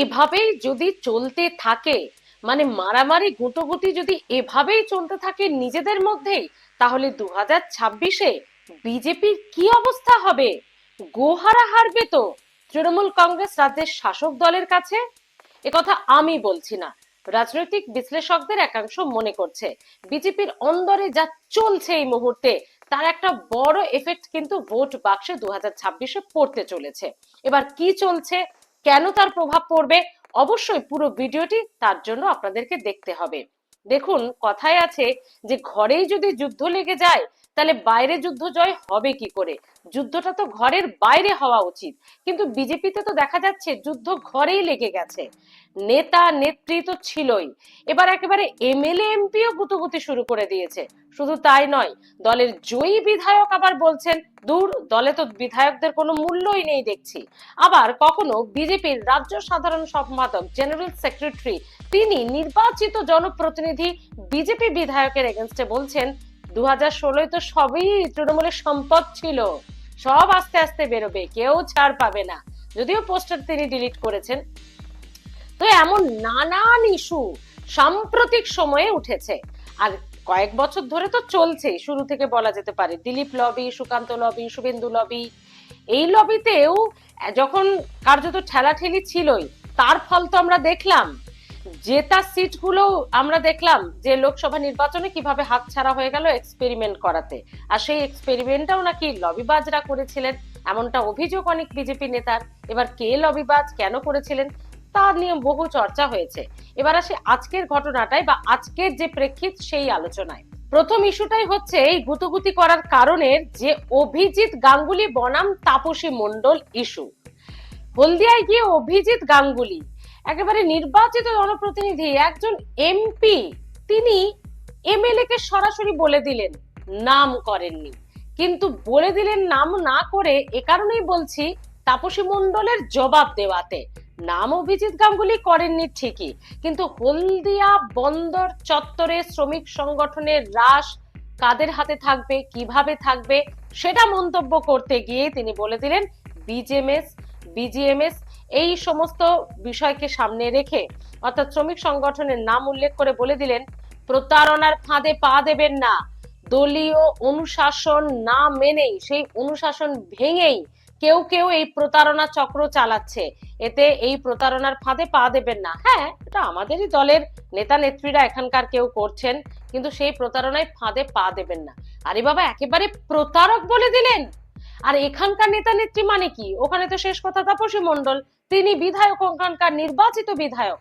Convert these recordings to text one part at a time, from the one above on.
এভাবেই যদি চলতে থাকে মানে মারামারি গুটোগুটি যদি এভাবেই চলতে থাকে নিজেদের মধ্যেই, তাহলে দু হাজার ছাব্বিশে বিজেপির কি অবস্থা হবে? গোহারা হারবে তো তৃণমূল কংগ্রেস রাজ্যের শাসক দলের কাছে? একথা আমি বলছি না। রাজনৈতিক বিশ্লেষকদের একাংশ মনে করছে, বিজেপির অন্দরে যা চলছে এই মুহূর্তে, তার একটা বড় এফেক্ট কিন্তু ভোট বাক্সে দু হাজার ছাব্বিশে পড়তে চলেছে। এবার কি চলছে? কেন তার প্রভাব পড়বে? অবশ্যই পুরো ভিডিওটি তার জন্য আপনাদেরকে দেখতে হবে। দেখুন, কথায় আছে যে ঘরেই যদি যুদ্ধ লেগে যায়, তাহলে বাইরে যুদ্ধ জয় হবে কি করে? যুদ্ধটা তো ঘরের বাইরে হওয়া উচিত। কিন্তু বিজেপিতে তো দেখা যাচ্ছে যুদ্ধ ঘরেই লেগে গেছে। নেতা, নেত্রী তো ছিলই। এবার একেবারে এমএলএ, এমপিও গুতুগুতি শুরু করে দিয়েছে। শুধু তাই নয়, দলের জয়ী বিধায়ক আবার বলছেন, দূর, দলে তো বিধায়কদের কোনো মূল্যই নেই দেখছি। আবার কখনো বিজেপির রাজ্য সাধারণ সম্পাদক, জেনারেল সেক্রেটারি, তিনি নির্বাচিত জনপ্রতিনিধি বিজেপি বিধায়কের এগেনস্টে বলছেন দু হাজার ষোলোয় তো সবই তৃণমূলের সম্পদ ছিল। সব আস্তে আস্তে বেরোবে, কেউ ছাড় পাবে না। যদিও পোস্টার তিনি ডিলিট করেছেন। তো এমন নানান ইস্যু সাম্প্রতিক সময়ে উঠেছে। আর কয়েক বছর ধরে তো চলছেই, শুরু থেকে বলা যেতে পারে। Dilip lobby, Sukanta lobby, Suvendu lobby, এই লবিতেও যখন কার্যত ঠেলাঠেলি ছিলই, তার ফল তো আমরা দেখলাম। জেতা সিটগুলো আমরা দেখলাম যে লোকসভা নির্বাচনে কীভাবে হাতছাড়া হয়ে গেল এক্সপেরিমেন্ট করাতে। আর সেই এক্সপেরিমেন্টটাও নাকি লবিবাজরা করেছিলেন, এমনটা অভিযোগ অনেক বিজেপি নেতার। এবার কে লবিবাজ, কেন করেছিলেন তা নিয়ে বহু চর্চা হয়েছে। এবার আসে আজকের ঘটনাটায় বা আজকের যে প্রেক্ষিত সেই আলোচনায়। প্রথম ইস্যুটাই হচ্ছে এই গুতুগুতি করার কারণের যে অভিজিৎ গাঙ্গুলি বনাম তাপসী মণ্ডল ইস্যু। হলদিয়ায় গিয়ে অভিজিৎ গাঙ্গুলি, একেবারে নির্বাচিত জনপ্রতিনিধি, একজন এমপি, তিনি এমএলএ কে সরাসরি বলে দিলেন, নাম করেননি। কিন্তু বলে দিলেন নাম না করে এ কারণেই বলছি, তাপসী মণ্ডলের জবাব দেওয়াতে। নাম অভিজিৎ গাঙ্গুলি করেননি ঠিকই, কিন্তু হলদিয়া বন্দর চত্বরে শ্রমিক সংগঠনের হ্রাস কাদের হাতে থাকবে, কীভাবে থাকবে, সেটা মন্তব্য করতে গিয়ে তিনি বলে দিলেন, বিজেএমএস, বিজিএমএস এই সমস্ত বিষয়কে সামনে রেখে, অর্থাৎ শ্রমিক সংগঠনের নাম উল্লেখ করে বলে দিলেন, প্রতারণার ফাঁদে পা দেবেন না, দলীয় অনুশাসন না মেনেই, সেই অনুশাসন ভেঙেই কেউ কেউ এই প্রতারণা চক্র চালাচ্ছে। এতে এই প্রতারণার ফাঁদে পা দেবেন না। হ্যাঁ এটা আমাদেরই দলের নেতা নেত্রীরা এখানকার কেউ করছেন, কিন্তু সেই প্রতারণায় ফাঁদে পা দেবেন না। আরে বাবা, একেবারে প্রতারক বলে দিলেন! আর এখানকার নেতা নেত্রী মানে কি? ওখানে তো শেষ কথা তাপসী মণ্ডল। তিনি বিধায়ক, ওখানকার নির্বাচিত বিধায়ক।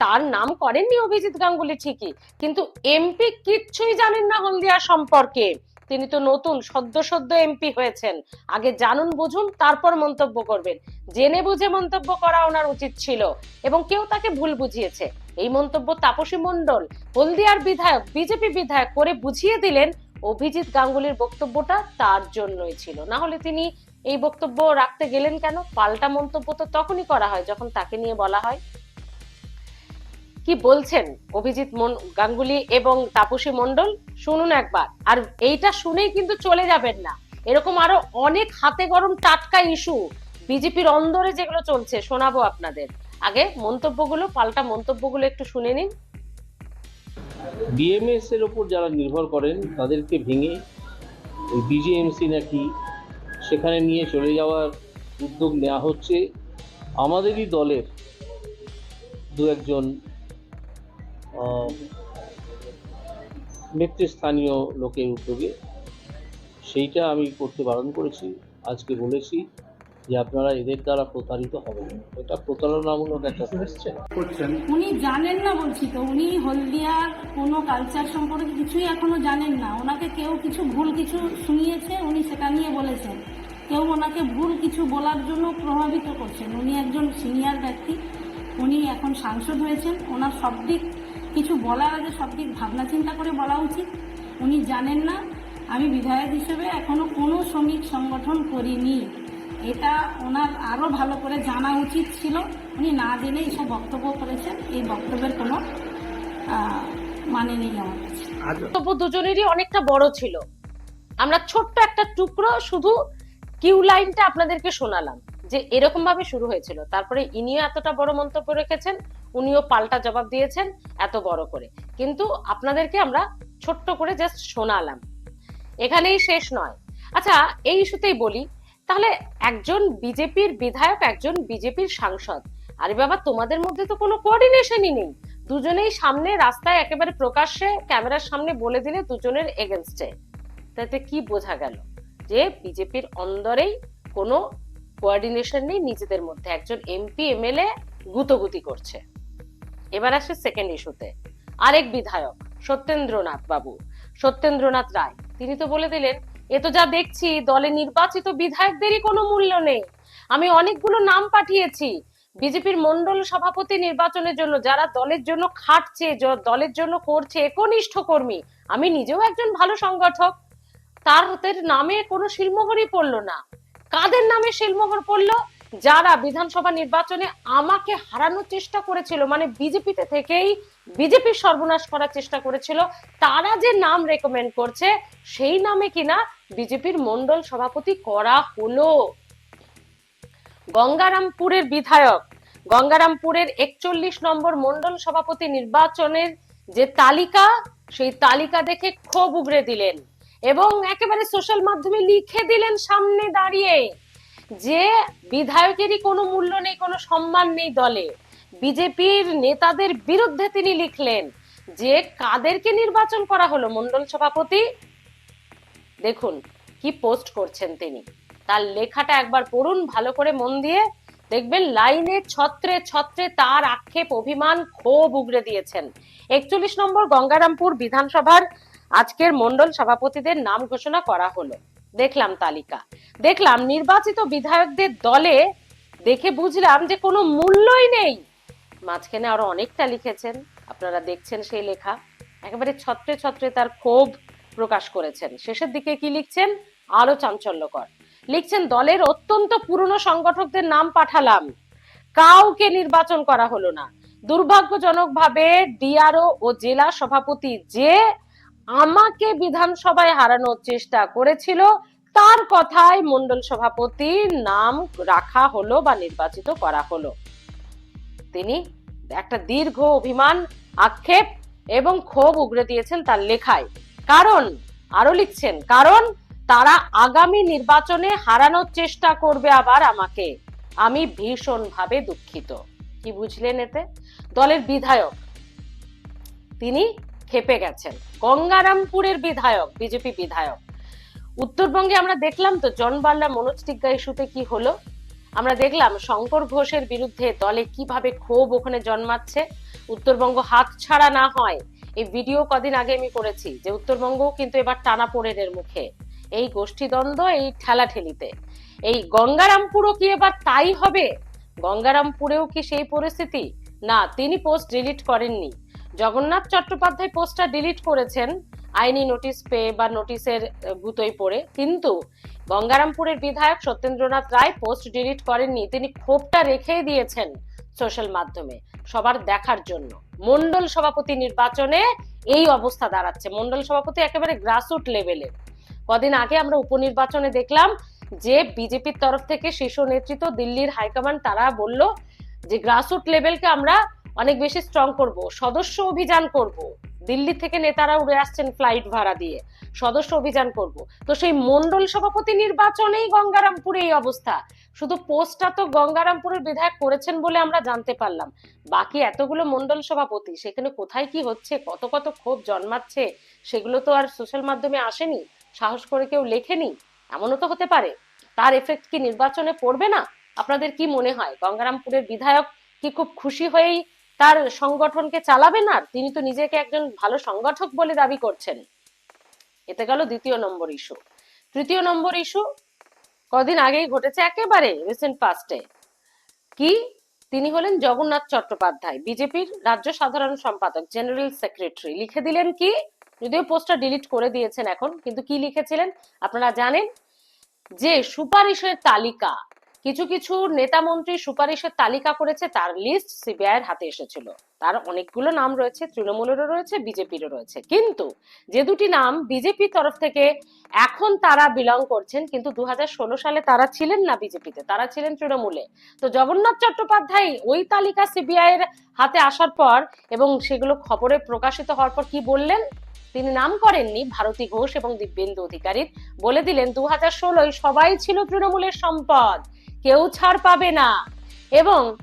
তার নাম করেননি অভিজিৎ গাঙ্গুলি ঠিকই, কিন্তু এমপি কিচ্ছুই জানেন না হলদিয়া সম্পর্কে। তিনি তো নতুন, সদ্য সদ্য এমপি হয়েছেন। আগে জানুন, বুঝুন, তারপর মন্তব্য করবেন। জেনে বুঝে মন্তব্য করা ওনার উচিত ছিল এবং কেউ তাকে ভুল বুঝিয়েছে। এই মন্তব্য তাপসী মণ্ডল, হলদিয়ার বিধায়ক, বিজেপি বিধায়ক করে বুঝিয়ে দিলেন, অভিজিৎ গাঙ্গুলির বক্তব্যটা তার জন্যই ছিল। না হলে তিনি এই বক্তব্য রাখতে গেলেন কেন? পাল্টা মন্তব্য তো তখনই করা হয়, যখন তাকে নিয়ে বলা হয়। কি বলছেন? অভিজিৎ গাঙ্গুলি এবং তাপসী মণ্ডল? শুনুন একবার। আর এইটা শুনেই কিন্তু চলে যাবেন না। এরকম আরও অনেক হাতে গরম টাটকা ইস্যু বিজেপির অন্দরে যেগুলো চলছে, শোনাবো আপনাদের। আগে মন্তব্যগুলো, পাল্টা মন্তব্যগুলো একটু শুনে নিন। বিএমএস এর উপর যারা নির্ভর করেন, তাদেরকে ভেঙে বিজেএমসি নাকি সেখানে নিয়ে চলে যাওয়ার উদ্যোগ নেওয়া হচ্ছে। আমাদেরই দলের দু একজন নেতৃস্থানীয় লোকের উদ্যোগে। সেইটা আমি করতে বারণ করেছি আজকে বলেছি যে আপনারা এদের দ্বারা প্রতারিত হবেন। এটা প্রতারণামূলক একটা করছেন। উনি জানেন না বলছি তো উনি হলদিয়ার কোনো কালচার সম্পর্কে কিছুই এখনও জানেন না। ওনাকে কেউ কিছু ভুল কিছু শুনিয়েছে উনি সেটা নিয়ে বলেছেন। কেউ ওনাকে ভুল কিছু বলার জন্য প্রভাবিত করছেন। উনি একজন সিনিয়র ব্যক্তি উনি এখন সাংসদ হয়েছেন। ওনার সব দিক কিছু বলার আগে সব দিক ভাবনা চিন্তা করে বলা উচিত। উনি জানেন না আমি বিধায়ক হিসেবে এখনও কোনো শ্রমিক সংগঠন করিনি। এটা ওনার আরও ভালো করে জানা উচিত ছিল। উনি না জেনে এইসব বক্তব্য করেছেন। এই বক্তব্যের কোনো মানে নেই আমার কাছে। বক্তব্য দুজনেরই অনেকটা বড় ছিল। আমরা ছোট্ট একটা টুকরো শুধু কিউ লাইনটা আপনাদেরকে শোনালাম। যে এরকম ভাবে শুরু হয়েছিল। তারপরে ইনিও এতটা বড় মন্তব্য রেখেছেন, উনিও পাল্টা জবাব দিয়েছেন এত বড় করে। কিন্তু আপনাদেরকে আমরা ছোট্ট করে জাস্ট শোনালাম। এখানেই শেষ নয়। আচ্ছা এই ইস্যুতেই বলি, তাহলে একজন বিজেপির বিধায়ক, একজন বিজেপির সাংসদ, আরে বাবা, তোমাদের মধ্যে তো কোনো কোঅর্ডিনেশনই নেই। দুজনেই সামনে রাস্তায় একেবারে প্রকাশ্যে ক্যামেরার সামনে বলে দিলে দুজনের এগেনস্টে তাতে কি বোঝা গেল যে বিজেপির অন্দরেই কোনো কোঅর্ডিনেশন নেই, নিজেদের মধ্যে একজন এমপি এমএলএ গুতগুতি করছে। এবার আসে সেকেন্ড ইস্যুতে আরেক বিধায়ক, সত্যেন্দ্রনাথ বাবু। সত্যেন্দ্রনাথ রায়, তিনি তো বলে দিলেন, এ তো যা দেখছি, দলে নির্বাচিত বিধায়কদেরই কোনো মূল্য নেই। আমি অনেকগুলো নাম পাঠিয়েছি। বিজেপির মন্ডল সভাপতি নির্বাচনের জন্য, যারা দলের জন্য খাটছে দলের জন্য করছে, একনিষ্ঠ কর্মী, আমি নিজেও একজন ভালো সংগঠক। তার নামে কোনো শিলমোহরই পড়ল না। কাদের নামে শিলমোহর পড়ল? যারা বিধানসভা নির্বাচনে আমাকে হারানোর চেষ্টা করেছিল মানে বিজেপিতে থেকেই বিজেপির সর্বনাশ করার চেষ্টা করেছিল, তারা যে নাম রেকমেন্ড করছে, সেই নামে কিনা বিজেপির মন্ডল সভাপতি করা হলো। গঙ্গারামপুরের বিধায়ক, গঙ্গারামপুরের একচল্লিশ নম্বর মন্ডল সভাপতি নির্বাচনের যে তালিকা, সেই তালিকা দেখে ক্ষোভ উগড়ে দিলেন। এবং একেবারে সোশ্যাল মাধ্যমে লিখে দিলেন সামনে দাঁড়িয়ে যে বিধায়কেরই কোনো মূল্য নেই, কোনো সম্মান নেই দলে। বিজেপির নেতাদের বিরুদ্ধে তিনি লিখলেন যে কাদেরকে নির্বাচন করা হলো মন্ডল সভাপতি? দেখুন কি পোস্ট করছেন তিনি। তার লেখাটা একবার পড়ুন, ভালো করে মন দিয়ে দেখবেন লাইনে ছত্রে ছত্রে তার আক্ষেপ, অভিমান ক্ষোভ উগরে দিয়েছেন। একচল্লিশ নম্বর গঙ্গারামপুর বিধানসভার আজকের মন্ডল সভাপতিদের নাম ঘোষণা করা হলো। দেখলাম তালিকা। দেখলাম নির্বাচিত বিধায়কদের দলে দেখে বুঝলাম যে কোনো মূল্যই নেই। মাঝখানে আরও অনেকটা লিখেছেন। আপনারা দেখছেন সেই লেখা। একেবারে ছত্রে ছত্রে তার ক্ষোভ প্রকাশ করেছেন। শেষের দিকে কি লিখছেন? আরও চাঞ্চল্যকর। লিখছেন, দলের অত্যন্ত পুরনো সংগঠকদের নাম পাঠালাম। কাউকে নির্বাচন করা হলো না। দুর্ভাগ্যজনকভাবে ডিআরও ও জেলা সভাপতি যে আমাকে বিধানসভায় হারানোর চেষ্টা করেছিল। তার কথায় মন্ডল সভাপতির নাম রাখা হলো বা নির্বাচিত করা হলো। তিনি একটা দীর্ঘ অভিমান, আক্ষেপ এবং ক্ষোভ উগরে দিয়েছেন তার লেখায়। কারণ, আরও লিখছেন, কারণ তারা আগামী নির্বাচনে হারানোর চেষ্টা করবে আবার আমাকে। আমি ভীষণভাবে দুঃখিত। কি বুঝলেন এতে? দলের বিধায়ক। তিনি খেপে গেছেন। গঙ্গারামপুরের বিধায়ক, বিজেপি বিধায়ক। উত্তরবঙ্গে আমরা দেখলাম তো, জন বাল্লা মনোজ ইস্যুতে কি হলো? আমরা দেখলাম শঙ্কর ঘোষের বিরুদ্ধে দলে কীভাবে ক্ষোভ ওখানে জন্মাচ্ছে। উত্তরবঙ্গ হাত ছাড়া না হয়। এই ভিডিও কদিন আগে আমি করেছি যে উত্তরবঙ্গ কিন্তু এবার টানা পড়েনের মুখে। এই গোষ্ঠীদ্বন্দ্ব, এই ঠেলাঠেলিতে। এই গঙ্গারামপুরও কি এবার তাই হবে? গঙ্গারামপুরেও কি সেই পরিস্থিতি? না, তিনি পোস্ট ডিলিট করেননি। জগন্নাথ চট্টোপাধ্যায় পোস্টটা ডিলিট করেছেন। আইনি নোটিশ পেয়ে বা নোটিশের গুতোয় পড়ে। কিন্তু গঙ্গারামপুরের বিধায়ক সত্যেন্দ্রনাথ রায় পোস্ট ডিলিট করেননি। তিনি ক্ষোভটা রেখেই দিয়েছেন সোশ্যাল মাধ্যমে সবার দেখার জন্য। মন্ডল সভাপতি নির্বাচনে এই অবস্থা দাঁড়াচ্ছে। মন্ডল সভাপতি একেবারে গ্রাসরুট লেভেলে কদিন আগে আমরা উপনির্বাচনে দেখলাম যে বিজেপির তরফ থেকে শীর্ষ নেতৃত্ব দিল্লির হাইকমান্ড, তারা বলল যে গ্রাসরুট লেভেলকে আমরা অনেক বেশি স্ট্রং করব। সদস্য অভিযান করব। দিল্লি থেকে নেতারা উড়ে আসছেন ফ্লাইট ভাড়া দিয়ে। সদস্য অভিযান করব। তো সেই মন্ডল সভাপতি নির্বাচনেই গঙ্গারামপুরে এই অবস্থা। শুধু পোস্টটা তো গঙ্গারামপুরের বিধায়ক করেছেন বলে আমরা জানতে পারলাম। বাকি এতগুলো মন্ডল সভাপতি, সেখানে কোথায় কি হচ্ছে, কত কত ক্ষোভ জন্মাচ্ছে, সেগুলো তো আর সোশ্যাল মাধ্যমে আসেনি। সাহস করে কেউ লেখেনি। এমনও তো হতে পারে। তার এফেক্ট কি নির্বাচনে পড়বে না? আপনাদের কি মনে হয়? গঙ্গারামপুরের বিধায়ক কি খুব খুশি হয়েই তার সংগঠনকে চালাবেন আর তিনি তো নিজেকে একজন ভালো সংগঠক বলে দাবি করছেন। এতে গেল দ্বিতীয় নম্বর ইস্যু তৃতীয় নম্বর ইস্যু কদিন আগেই ঘটেছে একেবারে রিসেন্ট পাস্টে কি? তিনি হলেন জগন্নাথ চট্টোপাধ্যায়, বিজেপির রাজ্য সাধারণ সম্পাদক জেনারেল সেক্রেটারি লিখে দিলেন কি? যদিও পোস্টটা ডিলিট করে দিয়েছেন এখন, কিন্তু কি লিখেছিলেন? আপনারা জানেন যে সুপারিশের তালিকা কিছু কিছু নেতা মন্ত্রী সুপারিশের তালিকা করেছে, তার লিস্ট সিবিআই এর হাতে এসেছিল। তার অনেকগুলো নাম রয়েছে, তৃণমূলেরও রয়েছে, বিজেপিরও রয়েছে। কিন্তু যে দুটি নাম বিজেপির তরফ থেকে এখন তারা বিলং করছেন, কিন্তু দু সালে তারা ছিলেন না বিজেপিতে, তারা ছিলেন তৃণমূলে। তো জগন্নাথ চট্টোপাধ্যায় ওই তালিকা সিবিআই এর হাতে আসার পর এবং সেগুলো খবরে প্রকাশিত হওয়ার পর কি বললেন? তিনি নাম করেননি, ভারতী ঘোষ এবং দিব্যেন্দু অধিকারী বলে দিলেন দু হাজার সবাই ছিল তৃণমূলের সম্পদ। কেউ ছাড় পাবে না। এবং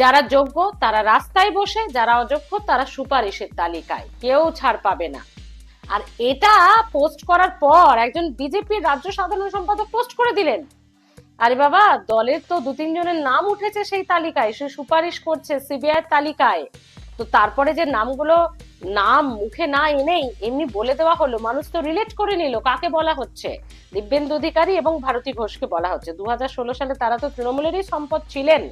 যারা যোগ্য, তারা রাস্তায় বসে, যারা অযোগ্য, তারা সুপারিশের তালিকায়। কেউ ছাড় পাবে না। আর এটা পোস্ট করার পর একজন বিজেপির রাজ্য সাধারণ সম্পাদক পোস্ট করে দিলেন। আরে বাবা, দলের তো দু তিনজনের নাম উঠেছে সেই তালিকায়। সে সুপারিশ করছে সিবিআই তালিকায়। তো তারপরে যে নামগুলো নাম মুখে না এনেই এমনি বলে দেওয়া হলো, মানুষ তো রিলেট করে নিল, কাকে বলা হচ্ছে? দিব্যেন্দু অধিকারী এবং ভারতী ঘোষকে বলা হচ্ছে। দুহাজার ষোলো সালে তারা তো তৃণমূলেরই সম্পদ ছিলেন।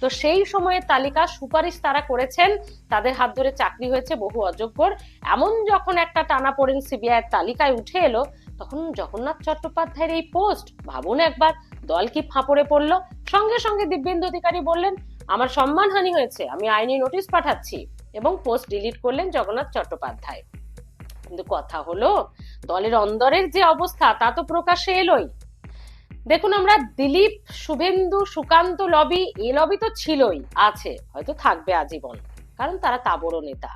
তো সেই সময়ের তালিকা সুপারিশ তারা করেছেন, তাদের হাত ধরে চাকরি হয়েছে বহু অযোগ্যর। এমন যখন একটা টানা পড়েন সিবিআই তালিকায় উঠে এলো, তখন জগন্নাথ চট্টোপাধ্যায়ের এই পোস্ট ভাবুন একবার, দল কি ফাঁপড়ে পড়ল? সঙ্গে সঙ্গে দিব্যেন্দু অধিকারী বললেন আমার সম্মানহানি হয়েছে, আমি আইনি নোটিশ পাঠাচ্ছি এবং পোস্ট ডিলিট করলেন জগন্নাথ চট্টোপাধ্যায়। কিন্তু কথা হলো, দলের অন্দরের যে অবস্থা, তা তো প্রকাশ্যে এলোই। দেখুন আমরা দিলীপ, শুভেন্দু, সুকান্ত লবি, এ লবি তো ছিলই, আছে, হয়তো থাকবে আজীবন, কারণ তারা তাবড় নেতা।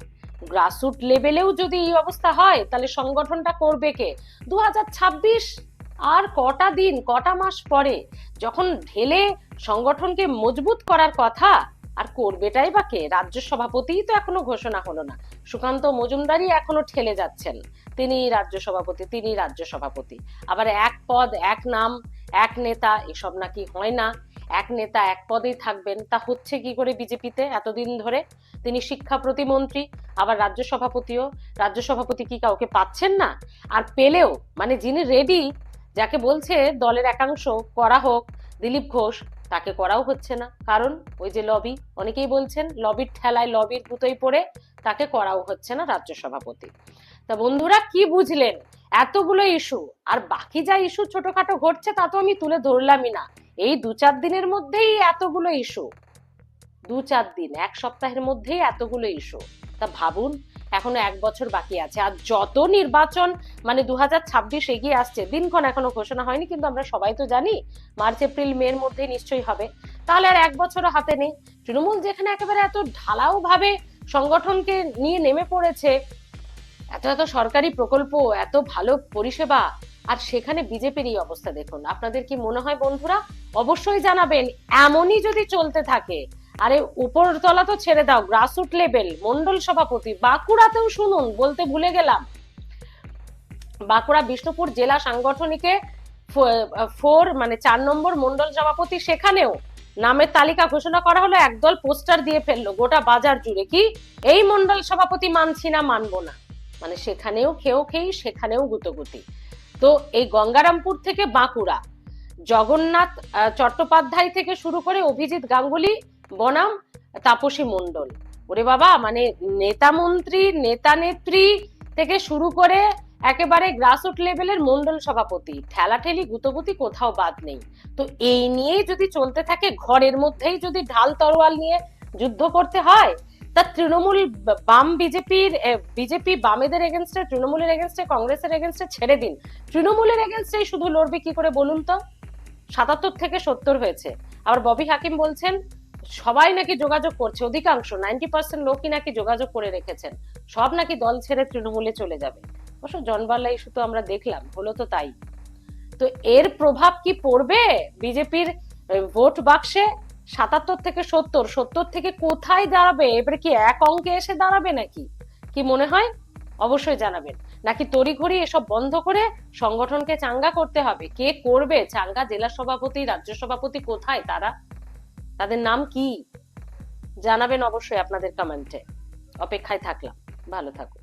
গ্রাসরুট লেভেলেও যদি এই অবস্থা হয়, তাহলে সংগঠনটা করবে কে? দু হাজার ছাব্বিশ আর কটা দিন, কটা মাস পরে যখন ঢেলে সংগঠনকে মজবুত করার কথা, আর করবেটাই বা কে? রাজ্য সভাপতিই তো এখনও ঘোষণা হলো না। সুকান্ত মজুমদারই এখনও ঠেলে যাচ্ছেন। তিনি রাজ্য সভাপতি, তিনি রাজ্য সভাপতি। আবার এক পদ, এক নাম, এক নেতা, এসব নাকি হয় না। এক নেতা এক পদেই থাকবেন। তা হচ্ছে কি করে বিজেপিতে এতদিন ধরে? তিনি শিক্ষা প্রতিমন্ত্রী, আবার রাজ্য সভাপতিও। রাজ্য সভাপতি কি কাউকে পাচ্ছেন না? আর পেলেও মানে যিনি রেডি যাকে বলছে দলের একাংশ, করা হোক, দিলীপ ঘোষ, তাকে করাও হচ্ছে না। কারণ ওই যে লবি, অনেকেই বলছেন লবির ঠেলায় লবির পুতোই পড়ে তাকে করাও হচ্ছে না রাজ্য সভাপতি। তা বন্ধুরা, কি বুঝলেন? এতগুলো ইস্যু, আর বাকি যা ইস্যু ছোটখাটো ঘটছে তা তো আমি তুলে ধরলামই না। এই দু চার দিনের মধ্যেই এতগুলো ইস্যু। দু চার দিন, এক সপ্তাহের মধ্যেই এতগুলো ইস্যু। তা ভাবুন এখনও এক বছর বাকি আছে। আর যত নির্বাচন মানে দু হাজার ছাব্বিশ এগিয়ে আসছে, দিনক্ষণ এখনও ঘোষণা হয়নি, কিন্তু আমরা সবাই তো জানি মার্চ, এপ্রিল মে এর মধ্যে নিশ্চয়ই হবে। তাহলে আর এক বছরও হাতে নেই। তৃণমূল যেখানে একেবারে এত ঢালাও ভাবে সংগঠনকে নিয়ে নেমে পড়েছে, এত এত সরকারি প্রকল্প, এত ভালো পরিষেবা, আর সেখানে বিজেপির এই অবস্থা দেখুন। আপনাদের কি মনে হয় বন্ধুরা? অবশ্যই জানাবেন, এমনই যদি চলতে থাকে আরে, উপরতলা তো ছেড়ে দাও গ্রাসরুট লেভেল মন্ডল সভাপতি, বাঁকুড়াতেও শুনুন, বলতে ভুলে গেলাম। বাঁকুড়া বিষ্ণুপুর জেলা সাংগঠনিকে ফোর মানে চার নম্বর মন্ডল সভাপতি সেখানেও নামের তালিকা ঘোষণা করা হলো, একদল পোস্টার দিয়ে ফেলল, গোটা বাজার জুড়ে। কি? এই মন্ডল সভাপতি মানছি না, মানবো না। মানে সেখানেও খেয়েও খেয়েই সেখানেও গুতগুতি। তো এই গঙ্গারামপুর থেকে বাঁকুড়া, জগন্নাথ চট্টোপাধ্যায় থেকে শুরু করে অভিজিৎ গাঙ্গুলি বনাম, তাপসী মণ্ডল। ওরে বাবা মানে নেতা মন্ত্রী, নেতা নেত্রী থেকে শুরু করে একেবারে গ্রাসরুট লেভেলের মন্ডল সভাপতি, ঠেলাঠেলি, গুতগুতি কোথাও বাদ নেই। তো এই নিয়েই যদি চলতে থাকে, ঘরের মধ্যেই যদি ঢাল তরোয়াল নিয়ে যুদ্ধ করতে হয়, তা তৃণমূল বাম বিজেপির বিজেপি বামেদের এগেনস্টে তৃণমূলের এগেনস্টে কংগ্রেসের এগেনস্টে ছেড়ে দিন। তৃণমূলের এগেনস্টে শুধু লড়বে কি করে বলুন তো? সাতাত্তর থেকে সত্তর হয়েছে। আবার ববি হাকিম বলছেন সবাই নাকি যোগাযোগ করছে, অধিকাংশ নাইনটি পার্সেন্ট লোকই নাকি যোগাযোগ করে রেখেছেন। সব নাকি দল ছেড়ে তৃণমূলে চলে যাবে। অবশ্য জনবাল্লা ইস্যু তো আমরা দেখলাম, হলো তো তাই। তো এর প্রভাব কি পড়বে? বিজেপির ভোট বাক্সে সাতাত্তর থেকে সত্তর সত্তর থেকে কোথায় দাঁড়াবে? এবারে কি এক অঙ্কে এসে দাঁড়াবে নাকি? কি মনে হয়? অবশ্যই জানাবেন। নাকি তড়িঘড়ি এসব বন্ধ করে সংগঠনকে চাঙ্গা করতে হবে? কে করবে? চাঙ্গা জেলা সভাপতি, রাজ্য সভাপতি কোথায়? তারা তাদের নাম কি? জানাবেন অবশ্যই আপনাদের কমেন্টে অপেক্ষায় থাকলাম। ভালো থাকুন।